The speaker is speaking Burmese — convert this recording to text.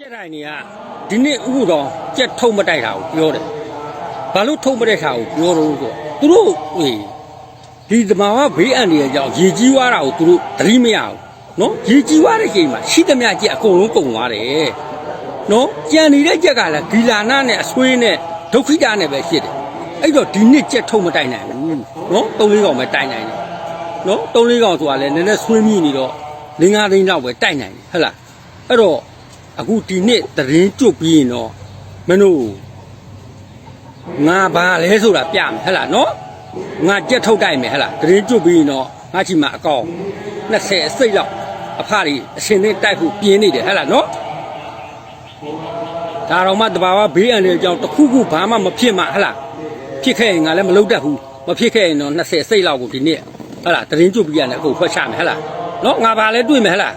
ကြက်တိုင်းတွေကဒီနေ့ဥပတော်ကြက်ထုံမတိုက်တာကိုပြောတယ်ဘာလို့ထုံမတိုက်တာကိုပြောတော့ဆိုတော့သူတို့ဟေးဒီသမာဝဘေးအန္တရာယ်ကြောင့်ရေကြီးသွားတာကိုသူတို့သတိမရဘူးနော်ရေကြီးသွားတဲ့ချိန်မှာရှိသမျှကြက်အကုန်လုံးကုန်သွားတယ်နော်ကြံနေတဲ့ကြက်ကလည်းဂီလာနာနဲ့အဆွေးနဲ့ဒုက္ခိတနဲ့ပဲဖြစ်တယ်အဲ့တော့ဒီနေ့ကြက်ထုံမတိုက်နိုင်ဘူးနော်သုံးလေးကောင်ပဲတိုက်နိုင်တယ်နော်သုံးလေးကောင်ဆိုတာလည်းနည်းနည်းဆွေးမိနေတော့လင်းကားသိန်းလောက်ပဲတိုက်နိုင်တယ်ဟုတ်လားအဲ့တော့ အခုဒီနေ့သတရင်ကျွတ်ပြီးရင်တော့မင်းတို့ငါဘာလဲဆိုတာပြမယ်ဟဲ့လားနော်ငါကြက်ထုတ်တိုက်မယ်ဟဲ့လားသတရင်ကျွတ်ပြီးရင်တော့ငါချီမှာအကောင်20အစိတ်လောက်အဖတွေအရှင်နဲ့တိုက်ဖို့ပြင်းနေတယ်ဟဲ့လားနော်ဒါတော့မှတဘာဝဘေးအန္တရာယ်ကြောင့်တစ်ခုခုဘာမှမဖြစ်မှဟဲ့လားဖြစ်ခဲ့ရင်ငါလည်းမလုပ်တတ်ဘူးမဖြစ်ခဲ့ရင်တော့20အစိတ်လောက်ကိုဒီနေ့ဟဲ့လားသတရင်ကျွတ်ပြီးရတယ်အခုဖွက်ချမယ်ဟဲ့လားနော်ငါဘာလဲတွေ့မယ်ဟဲ့လား